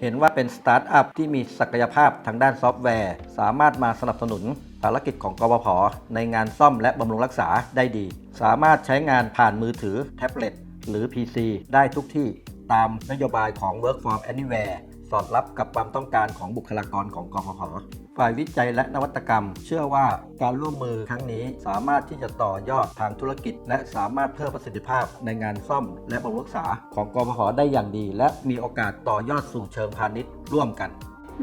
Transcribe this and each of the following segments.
เห็นว่าเป็นสตาร์ทอัพที่มีศักยภาพทางด้านซอฟต์แวร์ สามารถมาสนับสนุนภารกิจของกบพในงานซ่อมและบำรุงรักษาได้ดี สามารถใช้งานผ่านมือถือแท็บเล็ตหรือ PC ได้ทุกที่ ตามนโยบายของ Work from Anywhere สอดรับกับความต้องการของบุคลากรของกพพฝ่ายวิจัยและนวัตกรรม เชื่อว่าการร่วมมือครั้งนี้สามารถที่จะต่อยอดทางธุรกิจ และสามารถเพิ่มประสิทธิภาพในงานซ่อม และบำรุงรักษาของกพพได้อย่างดี และมีโอกาสต่อยอดสู่เชิงพาณิชย์ร่วมกัน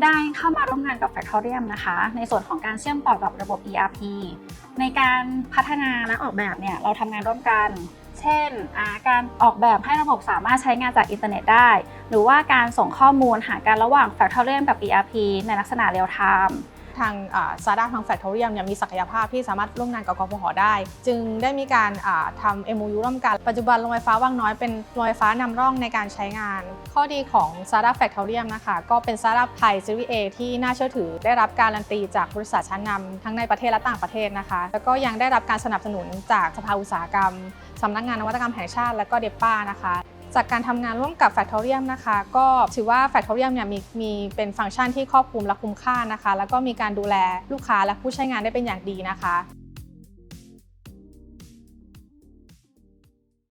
ได้เข้ามาร่วมงานกับ Factorium นะคะ ในส่วนของการเชื่อมต่อกับระบบ ERP ในการพัฒนาและออกแบบเนี่ยเราทำงานร่วมกัน เช่นการออกแบบให้ระบบสามารถใช้งานจากอินเทอร์เน็ตได้ หรือว่าการส่งข้อมูลหาการระหว่าง Factorial กับ ERP ในลักษณะเรียลไทม์ ทางซาด้าทางแฟคทอรียมเนี่ยมีศักยภาพที่สามารถร่วมงานกับกพหได้ จึงได้มีการอ่าทำ MOU ร่วมกัน ปัจจุบันโรงไฟฟ้าว่างน้อยเป็นโรงไฟฟ้านำร่องในการใช้งาน ข้อดีของซาด้าแฟคทอรียมนะคะ ก็เป็นซาด้าไทยซีรีส์ A ที่น่าเชื่อถือได้รับการันตีจากบริษัทชั้นนำทั้งในประเทศและต่างประเทศนะคะ แล้วก็ยังได้รับการสนับสนุนจากสภาอุตสาหกรรมสำนักงานนวัตกรรมแห่งชาติและก็เดปป้านะคะ จากการทำงานร่วมกับ Factorium นะคะ ก็ถือว่า Factorium เนี่ยมีมีเป็นฟังก์ชันที่ครอบคลุมและคุ้มค่านะคะ แล้วก็มีการดูแลลูกค้าและผู้ใช้งานได้เป็นอย่างดีนะคะ